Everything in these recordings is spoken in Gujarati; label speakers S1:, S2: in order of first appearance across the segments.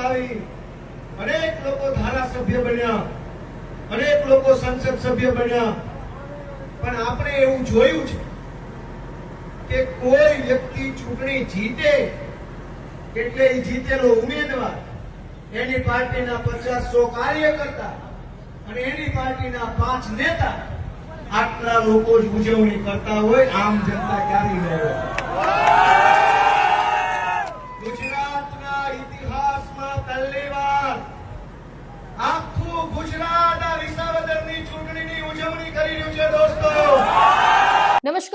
S1: આવી અનેક લોકો ધારાસભ્ય બન્યા, અનેક લોકો સંસદ સભ્ય બન્યા. પણ આપણે એવું જોયું છે કે કોઈ વ્યક્તિ ચૂંટણી જીતે એટલે એ જીતેલો ઉમેદવાર એની પાર્ટીના પચાસ સો કાર્યકર્તા અને એની પાર્ટીના પાંચ નેતા આટલા લોકો જ ઉજવણી કરતા હોય, આમ જનતા ક્યારે ન હોય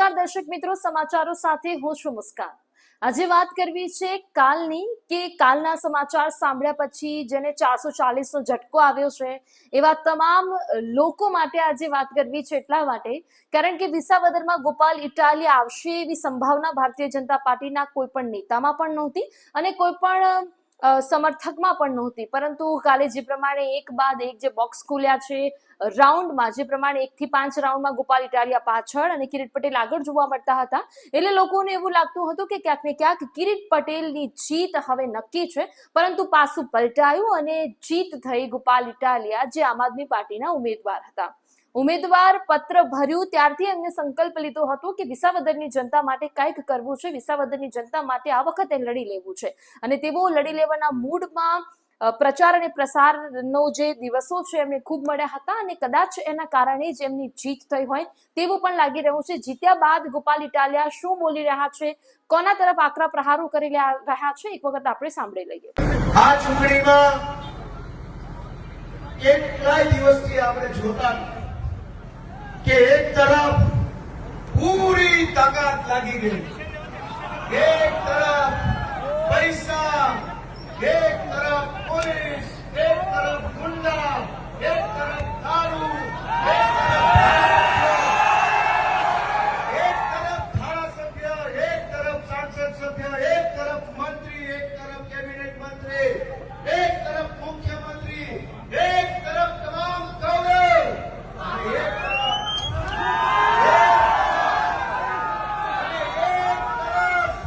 S2: નમસ્કાર દર્શક મિત્રો, સમાચારો સાથે હું છું મુસ્કાન. આજે વાત કરવી છે કાલની કે કાલના સમાચાર સાંભળ્યા પછી જેને ચારસો ચાલીસનો ઝટકો આવ્યો છે, એવા તમામ લોકો માટે આજે વાત કરવી છે એટલા માટે, કારણ કે વિસાવદરમાં ગોપાલ ઇટાલી આવશે એવી સંભાવના ભારતીય જનતા પાર્ટીના કોઈ પણ નેતામાં પણ નહોતી અને કોઈ પણ સમર્થકમાં પણ નહોતી. પરંતુ કાલે જે પ્રમાણે એક બાદ એક જે બોક્સ ખુલ્યા છે રાઉન્ડમાં જે પ્રમાણે એક થી પાંચ રાઉન્ડમાં ગોપાલ ઇટાલિયા પાછળ અને કિરીટ પટેલ આગળ જોવા મળતા હતા. એટલે લોકોને એવું લાગતું હતું કે ક્યાંક ને ક્યાંક કિરીટ પટેલની જીત હવે નક્કી છે. પરંતુ પાછું પલટાયું અને જીત થઈ ગોપાલ ઇટાલિયા, જે આમ આદમી પાર્ટીના ઉમેદવાર હતા. ઉમેદવાર પત્ર ભર્યું ત્યારથી એમને સંકલ્પ લીધો હતો કે વિસાવદરની જનતા માટે કંઈક કરવું છે. વિસાવદરની જનતા માટે આ વખતે લડી લેવું છે. અને તેઓ લડી લેવાના મૂડમાં પ્રચાર અને પ્રસારનો જે દિવસો છે એમને ખૂબ મળ્યા હતા અને કદાચ એના કારણે જ એમની જીત થઈ હોય તેવું પણ લાગી રહ્યું છે. જીત્યા બાદ ગોપાલ ઇટાલિયા શું બોલી રહ્યા છે? કોના તરફ આકરા પ્રહારો કરી રહ્યા છે? એક વખત આપણે સાંભળી લઈએ.
S1: આ ચૂંટણીમાં કેટલાય દિવસથી આપણે જોતા કે એક તરફ પૂરી તાકાત લાગી ગઈ એક તરફ પૈસા એક તરફ પોલીસ એક તરફ ગુંડા એક તરફ દારૂ એક તરફ એક તરફ ધારાસભ્ય એક તરફ સાંસદ સભ્ય એક તરફ મંત્રી એક તરફ કેબિનેટ મંત્રી એક તરફ મુખ્યમંત્રી એક તરફ તમામ કૌરવ અને એક તરફ અને એક તરફ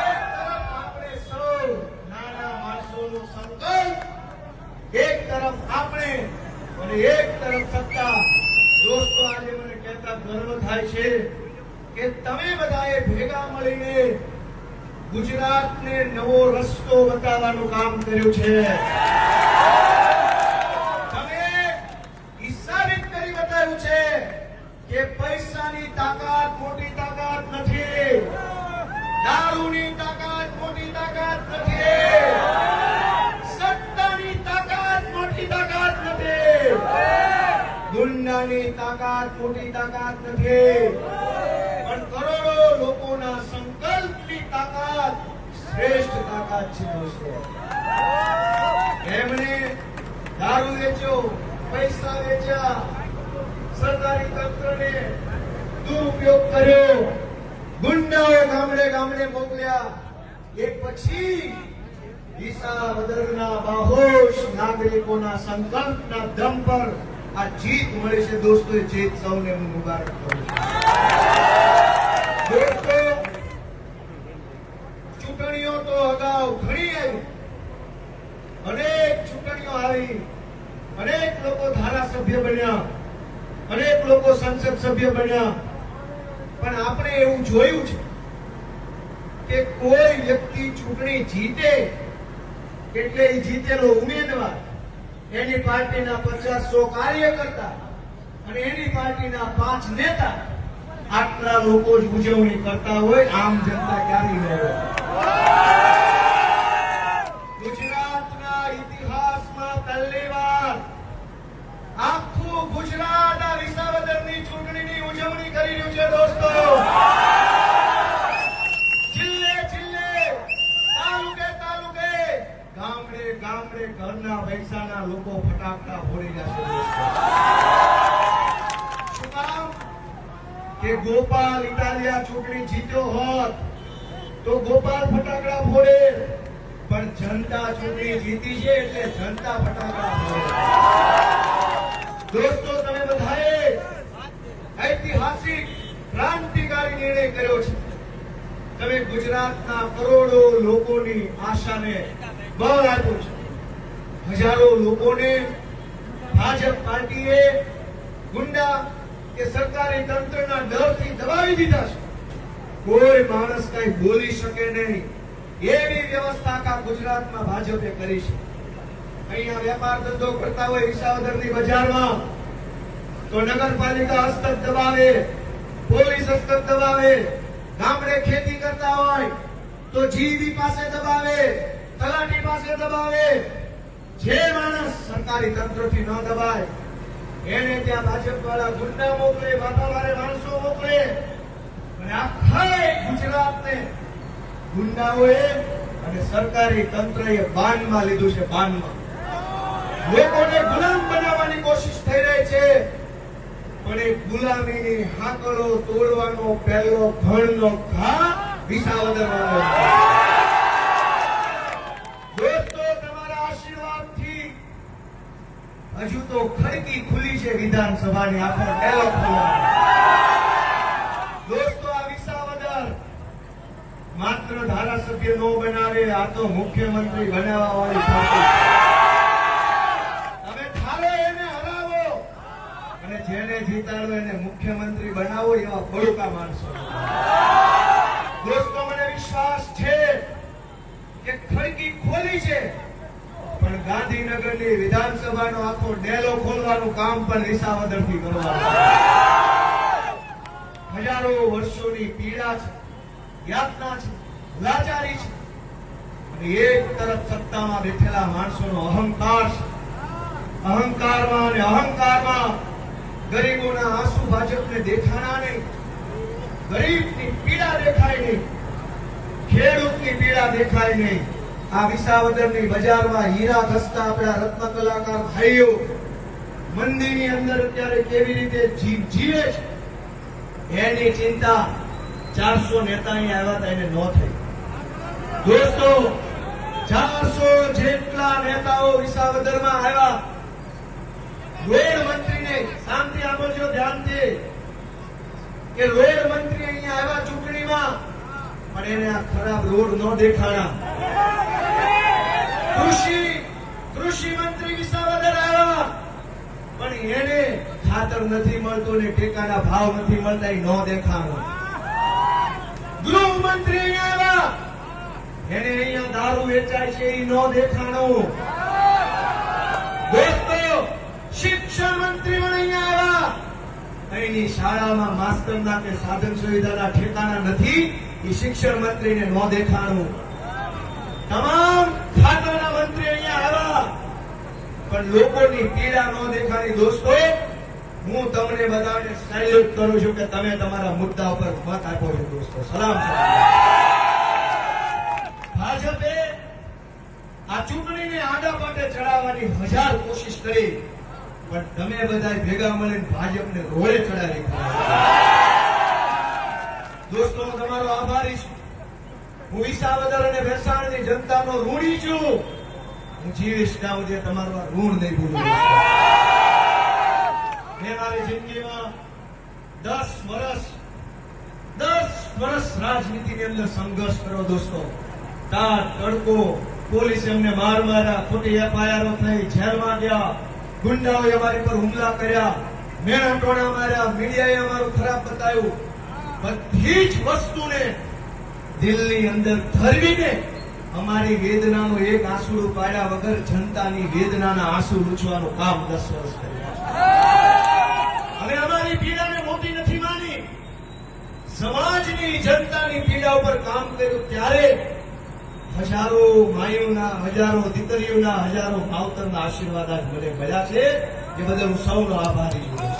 S1: એક તરફ આપણે સૌ નાના માણસોનો સંકલ્પ એક તરફ આપણે અને એક તરફ સત્તા દોસ્તો આજે મને કહેતા ગર્વ થાય છે કે તમે બધાએ ભેગા મળીને ગુજરાતને નવો રસ્તો બતાવવાનું કામ કર્યું છે. મોટી તાકાત નથી. દારૂની તાકાત, મોટી તાકાત નથી. કરોડો લોકોના સંકલ્પની તાકાત, શ્રેષ્ઠ તાકાત છે દોસ્તો. એમણે દારૂ વેચ્યો, પૈસા વેચ્યા. સરકારી તંત્રને દુરુપયોગ કર્યો. ગુંડાઓ ગામડે ગામડે મોકલ્યા. એ પછી વિસાવદરના બાહોશ નાગરિકોના સંકલ્પના દમ પર આ જીત મળે છે દોસ્તો જીત સૌને હું મુબારક કરું છું દોસ્તો ચૂંટણીઓ તો અગાઉ ઘણી આવી અનેક આવી. અનેક લોકો ધારાસભ્ય બન્યા. અનેક લોકો સંસદ સભ્ય બન્યા. પણ આપણે એવું જોયું છે કે કોઈ વ્યક્તિ ચૂંટણી જીતે એટલે એ જીતેલો ઉમેદવાર એની પાર્ટીના પચાસ કાર્યકર્તા અને એની પાર્ટીના પાંચ નેતા આટલા લોકો જ ઉજવણી કરતા હોય, આમ જનતા ક્યારે ન હોય ગુજરાતના ઇતિહાસમાં પહેલી વાર આખું ગુજરાત આ વિસાવદરની ચૂંટણીની ઉજવણી કરી રહ્યું છે દોસ્તો જિલ્લે જિલ્લે તાલુકે તાલુકે ગામડે ગામડે ઘરના પૈસાના લોકો ફટાકડા ફોડી જશે દોસ્તો શું કામ કે ગોપાલ ઇટાલિયા ચૂંટણી જીત્યો હોત તો ગોપાલ ફટાકડા ફોડે. પણ જનતા ચૂંટણી જીતી છે એટલે જનતા ફટાકડા ફોડે. દોસ્તો, તમે બધાએ ઐતિહાસિક, ક્રાંતિકારી નિર્ણય કર્યો છે. તમે ગુજરાતના કરોડો લોકોની આશાને બળ આપ્યો છે. હજારો લોકોને ભાજપ પાર્ટીએ ગુંડા કે સરકારી તંત્રના ડરથી દબાવી દીધા છે. કોઈ માણસ કઈ બોલી શકે નહીં. એવી વ્યવસ્થા કા ગુજરાતમાં ભાજપે કરી છે. અહીંયા વેપાર ધંધો કરતા હોય વિસાવદરની બજારમાં, તો નગરપાલિકા હસ્તક દબાવે, પોલીસ હસ્તક દબાવે, ગામડે ખેતી કરતા હોય, તો જીવી પાસે દબાવે, તલાટી પાસે દબાવે. જે માણસ સરકારી તંત્રથી ન દબાય, એને ત્યાં ભાજપ વાળા ગુંડા મોકલે, બાપાવાળે માણસો મોકલે. અને આખા ગુજરાતને ગુંડાઓએ અને સરકારી તંત્રએ બાનમાં લીધું છે, બાનમાં. લોકોને ગુલામ બનાવવાની કોશિશ થઈ રહી છે, પણ એ ગુલામીની હાકલો તોડવાનો પહેલો ઘણનો ઘા વિસાવદરવાનો હજુ તો ખડકી ખુલી છે વિધાનસભાની આખો પહેલો ખોલવાનો માત્ર ધારાસભ્ય નો બનાવે, આ તો મુખ્યમંત્રી બનાવવા વાળી તમે ઠારો એને હરાવો. અને જેને જીતાડો એને મુખ્યમંત્રી બનાવો એવા બળુકા માણસો. દોસ્તો, મને વિશ્વાસ છે કે ખડકી ખોલી છે, પણ ગાંધીનગરની વિધાનસભાનો આખો ડેલો ખોલવાનું કામ પણ વિસાવદરથી કરવાનું. હજારો વર્ષોની પીડા છે. યાતના છે, લાચારી છે. અને એક તરફ સત્તામાં બેઠેલા માણસોનો અહંકાર છે. અહંકારમાં અને અહંકારમાં ગરીબોના આંસુ ભાજપને દેખાણા નહીં. ગરીબની પીડા દેખાય નહીં. ખેડૂતની પીડા દેખાય નહીં. આ વિસાવદરની બજારમાં હીરા ઘસતા આપણા રત્ન કલાકાર ભાઈઓ મંદિરની અંદર અત્યારે કેવી રીતે જીવ જીવે છે? એની ચિંતા ચારસો નેતા અહીં આવ્યા હતા, એને ન થઈ. દોસ્તો, ચારસો જેટલા નેતાઓ વિસાવદરમાં આવ્યા. રોડ મંત્રીને શાંતિ આપજો ધ્યાનથી. કે રોડ મંત્રી અહીંયા આવ્યા ચૂંટણીમાં, પણ એને આ ખરાબ રોડ ન દેખાણા. કૃષિ કૃષિ મંત્રી વિસાવદર આવ્યા, પણ એને ખાતર નથી મળતું ને ટેકાના ભાવ નથી મળતા, એ ન દેખાણું. અહીંયા આવ્યા એને અહીંયા દારૂ વેચાય છે એ ન દેખાણું. શિક્ષણ મંત્રી પણ અહીંયા આવ્યા અહીંની શાળામાં માસ્તરના કે સાધન સુવિધાના ઠેકાણા નથી એ શિક્ષણ મંત્રીને ન દેખાણું. તમામ ખાતાના મંત્રી અહીંયા આવ્યા પણ લોકોની પીડા ન દેખાણી દોસ્તો હું તમને બધાને સેલ્યુટ કરું છું કે તમે તમારા મુદ્દા ઉપર મત આપો છો દોસ્તો. સલામ ભાજપે આ ચૂંટણીને આડા પાટે ચડાવવાની હજાર કોશિશ કરી, પણ તમે બધા ભેગા મળીને ભાજપને રોડે ચડાવી દોસ્તો, હું તમારો આભારી છું. હું વિસાવદર અને ભેસાણની જનતાનો ઋણી છું. હું જીવીશ ત્યાં સુધી તમારું ઋણ નહીં ભૂલું. મેં મારી જિંદગીમાં દસ વર્ષ દસ વર્ષ રાજનીતિની અંદર સંઘર્ષ કર્યો દોસ્તો. તાર, તડકો, પોલીસ એમને માર માર્યા, ખોટી એફઆઈઆરો થઈ, જેલમાં ગયા, ગુંડાઓએ અમારી પર હુમલા કર્યા મેણા ટોણા માર્યા, મીડિયાએ અમારું ખરાબ બતાવ્યું. બધી જ વસ્તુને દિલની અંદર ધરવીને અમારી વેદનાનો એક આંસુડું પાડ્યા વગર જનતાની વેદનાના આંસુ લૂછવાનું કામ દસ વર્ષ કર્યા હવે અમારી પીડાને મોટી નથી માની સમાજની જનતાની પીડા ઉપર કામ કર્યું ત્યારે હજારો માયુના હજારો દીકરીઓના, હજારો માવતરના આશીર્વાદ આજ મને મળ્યા છે. એ બદલ હું સૌનો આભારી છું.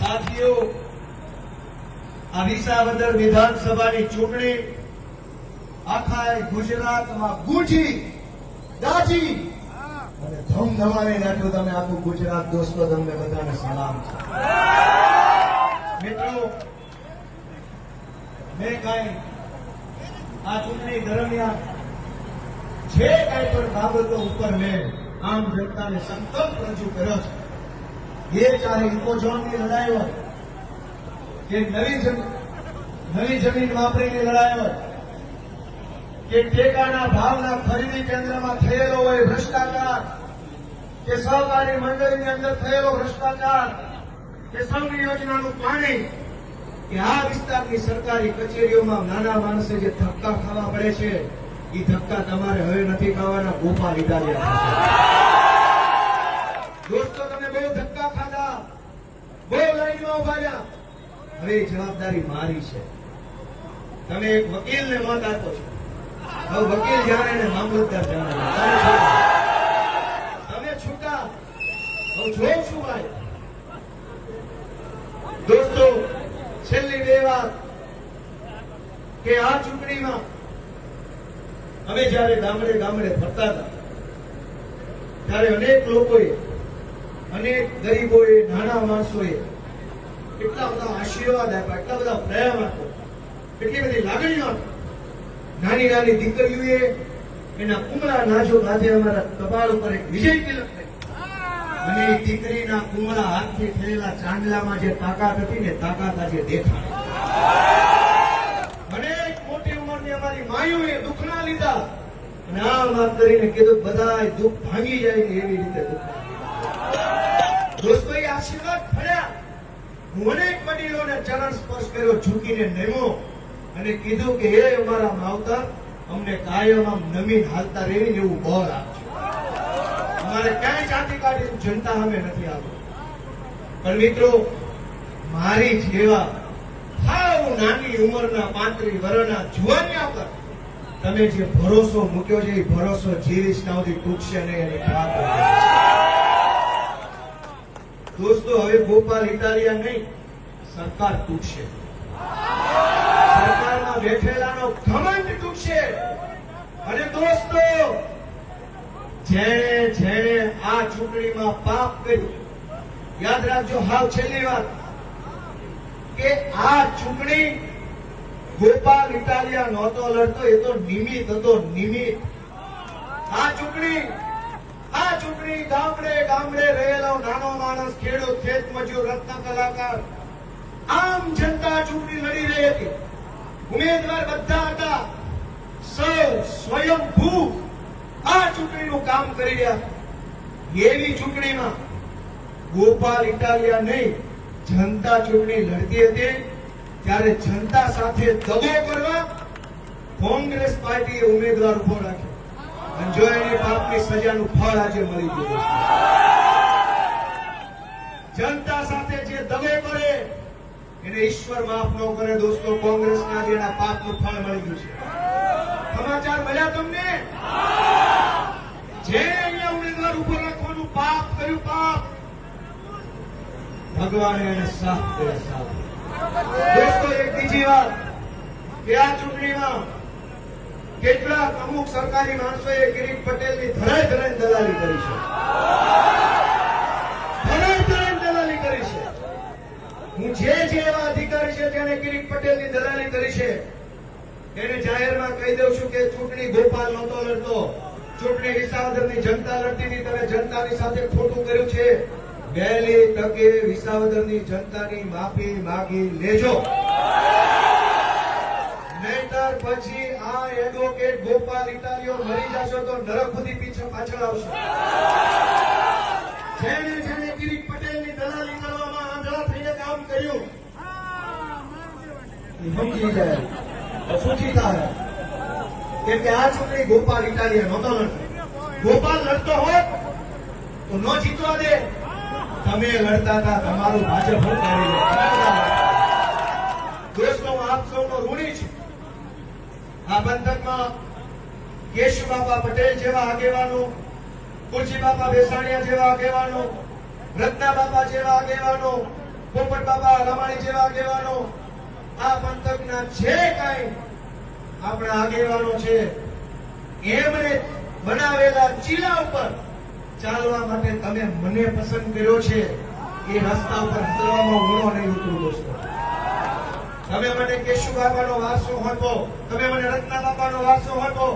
S1: સાથીઓ, આ વિસાવદર વિધાનસભાની ચૂંટણી આખા ગુજરાતમાં ગુંજી, દાજી અને ધમધમાવી નાખ્યું તમે આખું ગુજરાત દોસ્તો, તમને બધાને સલામ છે. મિત્રો મેં કાંઈ આ ચૂંટણી દરમિયાન, જે કાંઈ પણ બાબતો ઉપર મેં આમ જનતાને સંકલ્પ રજૂ કર્યો છે, એ ચાહે ઇકોઝોનની લડાઈ હોય, કે નવી જન નવી જમીન વાપરીને લડાયો કે ટેકાના ભાવના ખરીદી કેન્દ્રમાં થયેલો હોય ભ્રષ્ટાચાર, કે સહકારી મંડળની અંદર થયેલો ભ્રષ્ટાચાર, કે સંઘ યોજનાનું પાણી કે આ વિસ્તારની સરકારી કચેરીઓમાં નાના માણસે જે ધક્કા ખાવા પડે છે એ ધક્કા તમારે હવે નથી ખાવાના ગોપા લીધા દોસ્તો, તમે બહુ ધક્કા ખાધા, બહુ લાઈનમાં ઊભા રહ્યા. હવે જવાબદારી મારી છે. તમે એક વકીલને મત આપો છો. હવે વકીલ જાણે ને મામલતદાર જાણે. તમે છૂટા હું જોઉં છું ભાઈ. દોસ્તો છેલ્લી બે વાત કે આ ચૂંટણીમાં અમે જયારે ગામડે ગામડે ફરતા હતા, ત્યારે અનેક લોકોએ, અનેક ગરીબોએ, નાના માણસોએ એટલા બધા આશીર્વાદ આપ્યા, એટલા બધા પ્રેમ આપ્યો. એટલી બધી લાગણીઓ આપી. નાની નાની દીકરીઓએ એના કુમળા નાજો નાજે અમારા કપાળ ઉપર એક વિજય તિલક અને દીકરીના કુમળા હાથથી થયેલા ચાંદલામાં જે તાકાત હતી ને તાકાત આજે દેખાણી અનેક મોટી ઉંમરની અમારી માયુએ દુઃખના લીધા અને કરીને કીધું બધા દુઃખ ભાંગી જાય ને એવી રીતે દુઃખ દોસ્તો આશીર્વાદ ફળ્યા હું અનેક વડીલોને ચરણ સ્પર્શ કર્યો, ઝૂકીને નમો અને કીધું કે, હે અમારા માવતર, અમને કાયમ આમ નમીન હાલતા રહેવી એવું બળ આપજો. અમારે ક્યાંય જાતિ કાઢી જનતા અમે નથી આવતું. પણ મિત્રો, મારી જેવા હાવ નાની ઉંમરના પાંત્રી વર્ષના જુવાનિયા પર તમે જે ભરોસો મૂક્યો છે, એ ભરોસો જીવીશ ના તૂટશે નહીં દોસ્તો, હવે ગોપાલ ઇટાલિયા નહીં, સરકાર તૂટશે. સરકારમાં બેઠેલાનો ઘમંડ તૂટશે. અને દોસ્તો, જેણે જેણે આ ચૂંટણીમાં પાપ કર્યું, યાદ રાખજો, હાવ છેલ્લી વાત. કે આ ચૂંટણી ગોપાલ ઇટાલિયા નહોતો લડતો, એ તો નિમિત હતો નિમિત આ ચૂંટણી આ ચૂંટણી ગામડે ગામડે રહેલો નાનો માણસ, ખેડૂત, ખેત મજૂર, રત્ન કલાકાર, આમ જનતા ચૂંટણી લડી રહી હતી. ઉમેદવાર બધા હતા. સૌ સ્વયંભૂ આ ચૂંટણીનું કામ કરી રહ્યા એવી ચૂંટણીમાં ગોપાલ ઇટાલિયા નહીં જનતા ચૂંટણી લડતી હતી. ત્યારે જનતા સાથે દગો કરવા કોંગ્રેસ પાર્ટીએ ઉમેદવાર ઊભો રાખ્યો. અને જો એને પાપની સજાનું ફળ આજે મળી ગયું જનતા સાથે જે દગો કરે, એને ઈશ્વર માફ ન કરે દોસ્તો, કોંગ્રેસના જેના પાપનું ફળ મળી ગયું છે. સમાચાર મળ્યા તમને? જે અહીંયા ઉમેદવાર ઊભો રાખવાનું પાપ કર્યું, પાપ. ભગવાને એને સાફ કર્યા સાફ દોસ્તો, એક બીજી વાત. કે આ ચૂંટણીમાં કેટલાક અમુક સરકારી માણસોએ કિરીટ પટેલની ધરાય ધરાય દલાલી કરી છે. હું જે જે એવા અધિકારી છે જેને કિરીટ પટેલની દલાલી કરી છે, એને જાહેરમાં કહી દઉં છું કે ચૂંટણી ગોપાલ નહોતો લડતો. ચૂંટણી વિસાવદરની જનતા લડતી હતી તમે જનતાની સાથે ખોટું કર્યું છે. વહેલી તકે વિસાવદરની જનતાની માફી માગી લેજો. નહીતર પછી આ એડવોકેટ ગોપાલ ઇટાલીઓ મરી જશો તો નરક સુધી પીછે પાછળ આવશે. જેને જેને કિરીટ પટેલની દલાલી કરવામાં આંધળા થઈને કામ કર્યું. સમજી જાય. સૂચિ થાય. કેમ આ ચૂંટણી ગોપાલ ઇટાલિયા નહોતો લડતો ગોપાલ લડતો હોત તો ન જીતવા દે. તમે લડતા હતા, તમારું ભાજપ હું આપ સૌનો ઋણી છું. આ બંધકમાં કેશુ બાપા પટેલ જેવા આગેવાનો બાપા બેસાણીયા જેવા આગેવાનો, રત્નાબાપા જેવા આગેવાનો પોપટ બાપા રમાણી જેવા આગેવાનો, આ પંથકના જે કાંઈ આપણા આગેવાનો છે, એમણે બનાવેલા ચીલા ઉપર ચાલવા માટે તમે મને પસંદ કર્યો છે, એ રસ્તા ઉપર ચાલવામાં ગુણો નહીં ઉતરું દોસ્તો. તમે મને કેશુ બાપાનો વારસો હતો, તમે મને રત્ના બાપાનો વારસો હતો,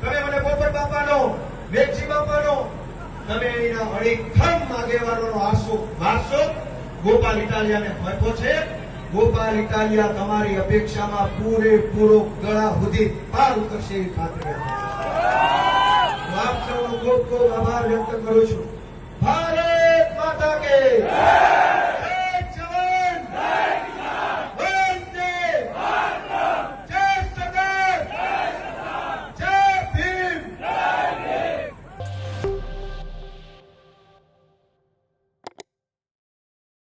S1: તમે મને પોપટ બાપાનો વેગજી બાપાનો, તમે એના અડીખમ આગેવાનોનો વારસો વારસો ગોપાલ ઇટાલિયાને આપ્યો છે. ગોપાલ ઇટાલિયા તમારી અપેક્ષામાં પૂરેપૂરો ગળા સુધી પાર ઉતરશે એવી ખાતરી આપ સૌનો ખૂબ ખૂબ આભાર વ્યક્ત કરું છું ભારત માતા કે